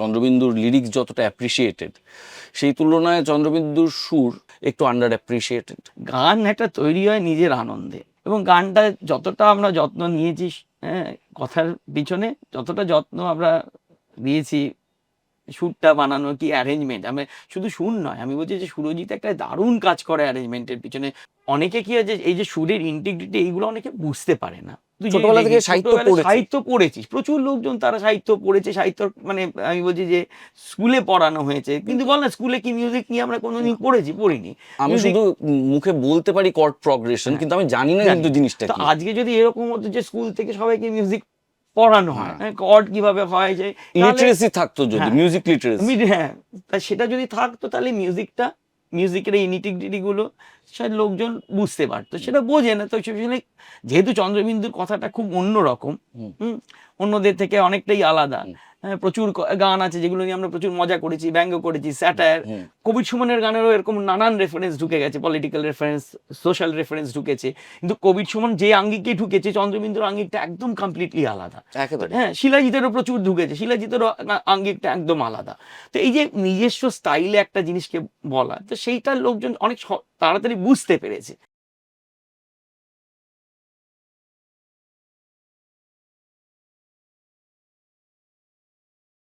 চন্দ্রবিন্দুর lyrics যতটা appreciated সেই তুলনায় চন্দ্রবিন্দুর সুর একটু আন্ডার অ্যাপ্রিসিয়েটেড গান একটা তৈরি হয় নিজের আনন্দে এবং গানটা যতটা আমরা যত্ন নিয়েছি হ্যাঁ কথার পিছনে যতটা যত্ন আমরা দিয়েছি, সুরটা বানানো কি অ্যারেঞ্জমেন্ট আমি শুধু সুর নয়, আমি বলছি যে সুরজিৎ একটা দারুণ কাজ করে অ্যারেঞ্জমেন্টের পিছনে। অনেকে কি আছে এই যে সুরের ইন্টিগ্রিটি এইগুলো অনেকে বুঝতে পারে না। ছোটবেলা থেকে সাহিত্য পড়েছিস। সাহিত্য পড়েছিস প্রচুর লোকজন তারা সাহিত্য পড়েছে সাহিত্য মানে আমি বলছি যে স্কুলে পড়ানো হয়েছে। কিন্তু বল না স্কুলে কি মিউজিক নিয়ে আমরা কোনোদিন পড়েছি পড়িনি। আমি শুধু মুখে বলতে পারি কর্ড প্রগ্রেশন কিন্তু আমি জানি না কিন্তু জিনিসটা আজকে যদি এরকম হতো যে স্কুল থেকে সবাইকে মিউজিক পড়ানো হয় হ্যাঁ। কর্ড কীভাবে হয় যে লিটারেসি থাকতো যদি হ্যাঁ। মিউজিক লিটারেসি হ্যাঁ সেটা যদি থাকতো তাহলে মিউজিকটা মিউজিকের এই নিটিগুলো সেটা লোকজন বুঝতে পারতো। সেটা বোঝে না তো সেখানে যেহেতু চন্দ্রবিন্দুর কথাটা খুব অন্যরকম হম। হুম অন্যদের থেকে অনেকটাই আলাদা। প্রচুর গান আছে যেগুলো নিয়ে আমরা প্রচুর মজা করেছি ব্যঙ্গ করেছি স্যাটার। কবির সুমনের গানেরও এরকম নানান রেফারেন্স ঢুকে গেছে পলিটিক্যাল রেফারেন্স সোশ্যাল রেফারেন্স ঢুকেছে। কিন্তু কবির সুমন যে আঙ্গিকে ঢুকেছে চন্দ্রবিন্দুর আঙ্গিকটা একদম কমপ্লিটলি আলাদা। একেবারে। হ্যাঁ শিলাজিতেরও প্রচুর ঢুকেছে শিলাজিতেরও আঙ্গিকটা একদম আলাদা। তো এই যে নিজস্ব স্টাইলে একটা জিনিসকে বলা তো সেইটা লোকজন অনেক তাড়াতাড়ি বুঝতে পেরেছে।